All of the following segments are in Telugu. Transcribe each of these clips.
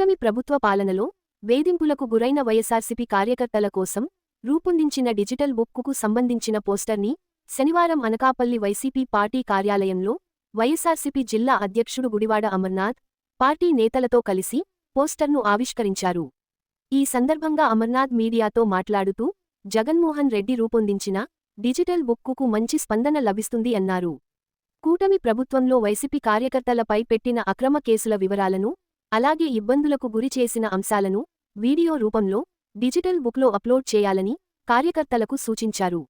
కూటమి ప్రభుత్వ పాలనలో వేధింపులకు గురైన వైఎస్సార్సీపీ కార్యకర్తల కోసం రూపొందించిన డిజిటల్ బుక్కుకు సంబంధించిన పోస్టర్ని శనివారం అనకాపల్లి వైసీపీ పార్టీ కార్యాలయంలో వైఎస్సార్సీపీ జిల్లా అధ్యక్షుడు గుడివాడ అమర్నాథ్ పార్టీ నేతలతో కలిసి పోస్టర్ను ఆవిష్కరించారు. ఈ సందర్భంగా అమర్నాథ్ మీడియాతో మాట్లాడుతూ జగన్మోహన్ రెడ్డి రూపొందించిన డిజిటల్ బుక్కుకు మంచి స్పందన లభిస్తుంది అన్నారు. కూటమి ప్రభుత్వంలో వైసీపీ కార్యకర్తలపై పెట్టిన అక్రమ కేసుల వివరాలను అలాగే ఇబ్బందులకు గురి చేసిన అంశాలను వీడియో రూపంలో డిజిటల్ బుక్లో అప్లోడ్ చేయాలని కార్యకర్తలకు సూచించారు.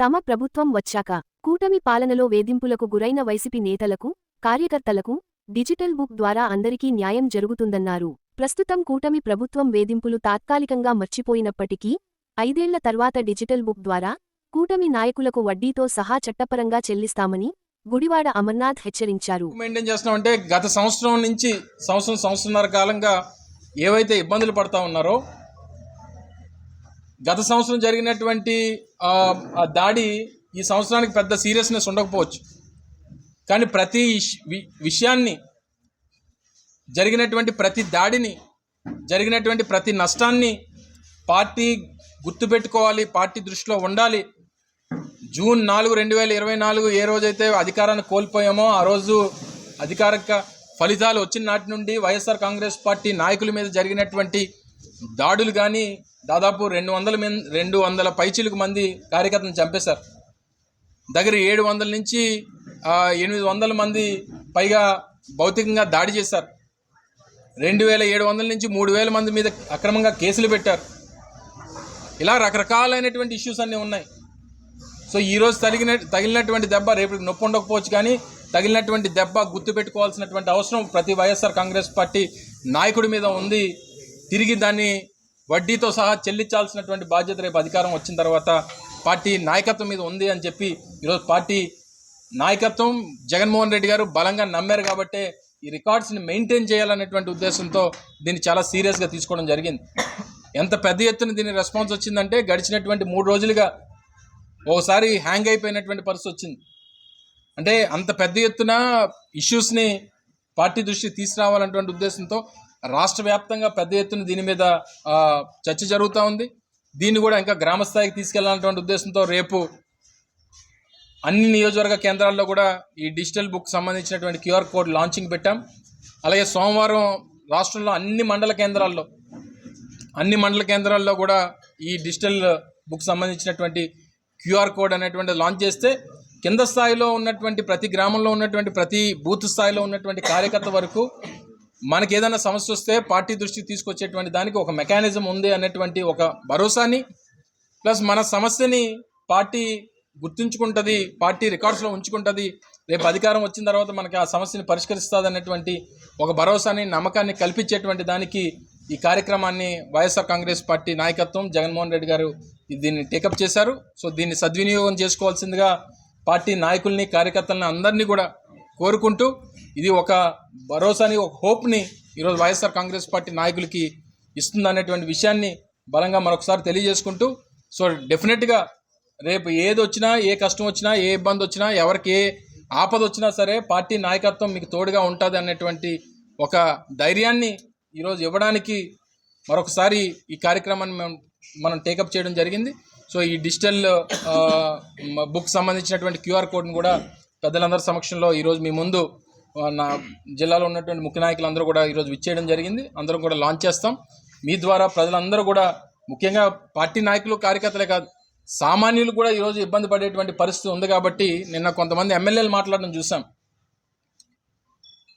తమ ప్రభుత్వం వచ్చాక కూటమి పాలనలో వేధింపులకు గురైన వైసీపీ నేతలకు కార్యకర్తలకు డిజిటల్ బుక్ ద్వారా అందరికీ న్యాయం జరుగుతుందన్నారు. ప్రస్తుతం కూటమి ప్రభుత్వం వేధింపులు తాత్కాలికంగా మర్చిపోయినప్పటికీ ఐదేళ్ళ తర్వాత డిజిటల్ బుక్ ద్వారా కూటమి నాయకులకు వడ్డీతో సహా చట్టపరంగా చెల్లిస్తామని గుడివాడ అమర్నాథ్ హెచ్చరించారు. మెయింటైన్ చేస్తున్నామంటే గత సంవత్సరం నుంచి సంవత్సరం సంవత్సరంన్నర కాలంగా ఏవైతే ఇబ్బందులు పడతా ఉన్నారో గత సంవత్సరం జరిగినటువంటి ఆ, దాడి ఈ సంవత్సరానికి పెద్ద సీరియస్నెస్ ఉండకపోవచ్చు. కానీ ప్రతి విషయాన్ని జరిగినటువంటి ప్రతి దాడిని జరిగినటువంటి ప్రతి నష్టాన్ని పార్టీ గుర్తుపెట్టుకోవాలి పార్టీ దృష్టిలో ఉండాలి జూన్ నాలుగు రెండు వేల ఇరవై నాలుగు ఏ రోజైతే అధికారాన్ని కోల్పోయామో ఆ రోజు అధికారిక ఫలితాలు వచ్చిన నాటి నుండి వైఎస్ఆర్ కాంగ్రెస్ పార్టీ నాయకుల మీద జరిగినటువంటి దాడులు కానీ దాదాపు రెండు వందల మంది రెండు వందల పైచీలకు మంది కార్యకర్తలను చంపేశారు. దగ్గర ఏడు వందల నుంచి ఎనిమిది వందల మంది పైగా భౌతికంగా దాడి చేశారు. రెండు వేల ఏడు వందల నుంచి మూడు వేల మంది మీద అక్రమంగా కేసులు పెట్టారు. ఇలా రకరకాలైనటువంటి ఇష్యూస్ అన్నీ ఉన్నాయి. సో ఈరోజు తగిన తగిలిన తగిలినటువంటి దెబ్బ రేపు నొప్పి ఉండకపోవచ్చు కానీ తగిలినటువంటి దెబ్బ గుర్తుపెట్టుకోవాల్సినటువంటి అవసరం ప్రతి వైఎస్ఆర్ కాంగ్రెస్ పార్టీ నాయకుడి మీద ఉంది. తిరిగి దాన్ని వడ్డీతో సహా చెల్లించాల్సినటువంటి బాధ్యత రేపు అధికారం వచ్చిన తర్వాత పార్టీ నాయకత్వం మీద ఉంది అని చెప్పి ఈరోజు పార్టీ నాయకత్వం జగన్మోహన్ రెడ్డి గారు బలంగా నమ్మారు కాబట్టే ఈ రికార్డ్స్ని మెయింటైన్ చేయాలనేటువంటి ఉద్దేశంతో దీన్ని చాలా సీరియస్గా తీసుకోవడం జరిగింది. ఎంత పెద్ద ఎత్తున దీని రెస్పాన్స్ వచ్చిందంటే గడిచినటువంటి మూడు రోజులుగా ఓసారి హ్యాంగ్ అయిపోయినటువంటి పరిస్థితి వచ్చింది. అంటే అంత పెద్ద ఎత్తున ఇష్యూస్ని పార్టీ దృష్టికి తీసుకురావాలన్నటువంటి ఉద్దేశంతో రాష్ట్ర వ్యాప్తంగా పెద్ద ఎత్తున దీని మీద చర్చ జరుగుతూ ఉంది. దీన్ని కూడా ఇంకా గ్రామ స్థాయికి తీసుకెళ్ళాలన్నటువంటి ఉద్దేశంతో రేపు అన్ని నియోజకవర్గ కేంద్రాల్లో కూడా ఈ డిజిటల్ బుక్ సంబంధించినటువంటి క్యూఆర్ కోడ్ లాంచింగ్ పెట్టాం. అలాగే సోమవారం రాష్ట్రంలో అన్ని మండల కేంద్రాల్లో అన్ని మండల కేంద్రాల్లో కూడా ఈ డిజిటల్ బుక్ సంబంధించినటువంటి క్యూఆర్ కోడ్ అనేటువంటి లాంచ్ చేస్తే కింద స్థాయిలో ఉన్నటువంటి ప్రతి గ్రామంలో ఉన్నటువంటి ప్రతి బూత్ స్థాయిలో ఉన్నటువంటి కార్యకర్త వరకు మనకి ఏదైనా సమస్య వస్తే పార్టీ దృష్టికి తీసుకొచ్చేటువంటి దానికి ఒక మెకానిజం ఉంది అనేటువంటి ఒక భరోసాని ప్లస్ మన సమస్యని పార్టీ గుర్తుంచుకుంటుంది పార్టీ రికార్డ్స్లో ఉంచుకుంటుంది. రేపు అధికారం వచ్చిన తర్వాత మనకి ఆ సమస్యని పరిష్కరిస్తుంది అనేటువంటి ఒక భరోసాని నమ్మకాన్ని కల్పించేటువంటి దానికి ఈ కార్యక్రమాన్ని వైఎస్ఆర్ కాంగ్రెస్ పార్టీ నాయకత్వం జగన్మోహన్ రెడ్డి గారు దీన్ని టేకప్ చేశారు. సో దీన్ని సద్వినియోగం చేసుకోవాల్సిందిగా పార్టీ నాయకుల్ని కార్యకర్తలని అందరినీ కూడా కోరుకుంటూ ఇది ఒక భరోసాని ఒక హోప్ని ఈరోజు వైఎస్ఆర్ కాంగ్రెస్ పార్టీ నాయకులకి ఇస్తుంది అనేటువంటి విషయాన్ని బలంగా మరొకసారి తెలియజేసుకుంటూ సో డెఫినెట్గా రేపు ఏది వచ్చినా ఏ కష్టం వచ్చినా ఏ ఇబ్బంది వచ్చినా ఎవరికి ఏ ఆపద వచ్చినా సరే పార్టీ నాయకత్వం మీకు తోడుగా ఉంటుంది అనేటువంటి ఒక ధైర్యాన్ని ఈరోజు ఇవ్వడానికి మరొకసారి ఈ కార్యక్రమాన్ని మేము మనం టేకప్ చేయడం జరిగింది. సో ఈ డిజిటల్ బుక్ సంబంధించినటువంటి క్యూఆర్ కోడ్ని కూడా పెద్దలందరి సమక్షంలో ఈరోజు మీ ముందు నా జిల్లాలో ఉన్నటువంటి ముఖ్య నాయకులందరూ కూడా ఈరోజు విచ్చేయడం జరిగింది. అందరం కూడా లాంచ్ చేస్తాం. మీ ద్వారా ప్రజలందరూ కూడా ముఖ్యంగా పార్టీ నాయకులు కార్యకర్తలే కాదు సామాన్యులు కూడా ఈరోజు ఇబ్బంది పడేటువంటి పరిస్థితి ఉంది కాబట్టి నిన్న కొంతమంది ఎమ్మెల్యేలు మాట్లాడడం చూసాం.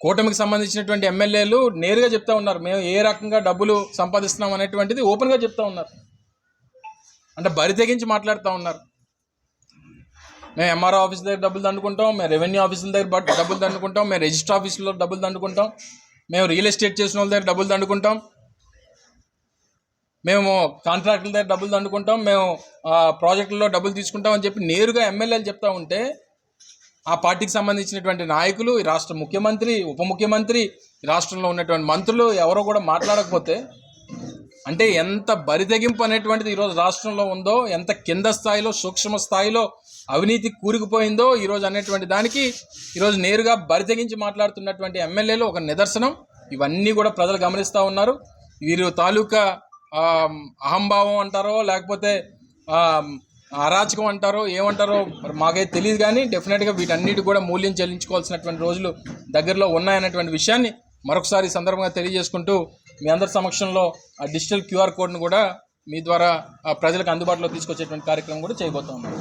కూటమికి సంబంధించినటువంటి ఎమ్మెల్యేలు నేరుగా చెప్తా ఉన్నారు. మేము ఏ రకంగా డబ్బులు సంపాదిస్తున్నాం అనేటువంటిది ఓపెన్గా చెప్తా ఉన్నారు. అంటే బరి తెగించి మాట్లాడుతూ ఉన్నారు. మేము ఎంఆర్ఓ ఆఫీస్ దగ్గర డబ్బులు దండుకుంటాం మేము రెవెన్యూ ఆఫీసుల దగ్గర డబ్బులు దండుకుంటాం మేము రిజిస్టర్ ఆఫీసులో డబ్బులు దండుకుంటాం మేము రియల్ ఎస్టేట్ చేసిన వాళ్ళ దగ్గర డబ్బులు దండుకుంటాం. మేము కాంట్రాక్టుల దగ్గర డబ్బులు దండుకుంటాం మేము ప్రాజెక్టుల్లో డబ్బులు తీసుకుంటాం అని చెప్పి నేరుగా ఎమ్మెల్యేలు చెప్తా ఉంటే ఆ పార్టీకి సంబంధించినటువంటి నాయకులు ఈ రాష్ట్ర ముఖ్యమంత్రి ఉప ముఖ్యమంత్రి ఈ రాష్ట్రంలో ఉన్నటువంటి మంత్రులు ఎవరో కూడా మాట్లాడకపోతే అంటే ఎంత బరితెగింపు అనేటువంటిది ఈరోజు రాష్ట్రంలో ఉందో ఎంత కింద స్థాయిలో సూక్ష్మ స్థాయిలో అవినీతి కూరుకుపోయిందో ఈరోజు అనేటువంటి దానికి ఈరోజు నేరుగా బరితెగించి మాట్లాడుతున్నటువంటి ఎమ్మెల్యేలు ఒక నిదర్శనం. ఇవన్నీ కూడా ప్రజలు గమనిస్తూ ఉన్నారు. వీరు తాలూకా అహంభావం అంటారో లేకపోతే అరాచకం అంటారో ఏమంటారో మాకైతే తెలియదు కానీ డెఫినెట్గా వీటన్నిటి కూడా మూల్యం చెల్లించుకోవాల్సినటువంటి రోజులు దగ్గరలో ఉన్నాయన్నటువంటి విషయాన్ని మరొకసారి సందర్భంగా తెలియజేసుకుంటూ మీ అందరి సమక్షంలో ఆ డిజిటల్ క్యూఆర్ కోడ్ను కూడా మీ ద్వారా ఆ ప్రజలకు అందుబాటులో తీసుకొచ్చేటువంటి కార్యక్రమం కూడా చేయబోతా ఉన్నాం